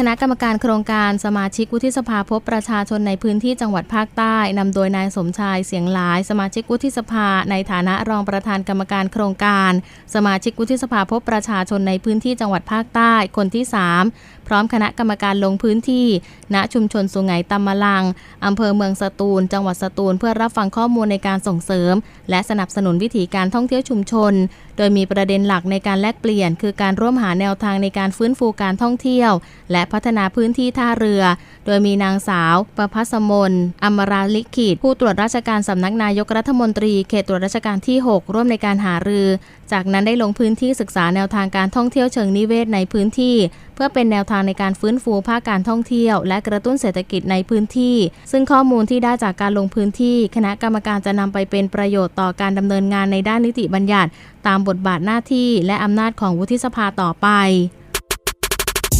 คณะกรรมการโครงการสมาชิกวุฒิสภาพบประชาชนในพื้นที่จังหวัดภาคใต้นำโดยนายสมชายเสียงหลาย สมาชิกวุฒิสภา ในฐานะรองประธานกรรมการโครงการ สมาชิกวุฒิสภาพบประชาชนในพื้นที่จังหวัดภาคใต้คนที่ 3 พร้อมคณะกรรมการลงพื้นที่ ณชุมชนสุไหงตำมะลังอำเภอเมืองสตูล จังหวัดสตูล เพื่อรับฟังข้อมูลในการส่งเสริม และสนับสนุนวิถีการท่องเที่ยวชุมชน โดยมีประเด็นหลักในการแลกเปลี่ยน คือการร่วมหาแนวทางในการฟื้นฟูการท่องเที่ยว และพัฒนาพื้นที่ท่าเรือ โดยมีนางสาว ประพัสมนอมราลิขิตผู้ตรวจราชการสำนักนายกรัฐมนตรีเขตตรวจราชการที่ 6 ร่วมในการหารือ จากนั้นได้ลงพื้นที่ศึกษาแนวทางการท่องเที่ยวเชิงนิเวศในพื้นที่ เพื่อเป็นแนวทางในการฟื้นฟูภาคการท่องเที่ยว และกระตุ้นเศรษฐกิจในพื้นที่ ซึ่งข้อมูลที่ได้จากการลงพื้นที่ คณะกรรมการจะนำไปเป็นประโยชน์ต่อการดำเนินงานในด้านนิติบัญญัติ ตามบทบาทหน้าที่ และอำนาจของวุฒิสภาต่อไป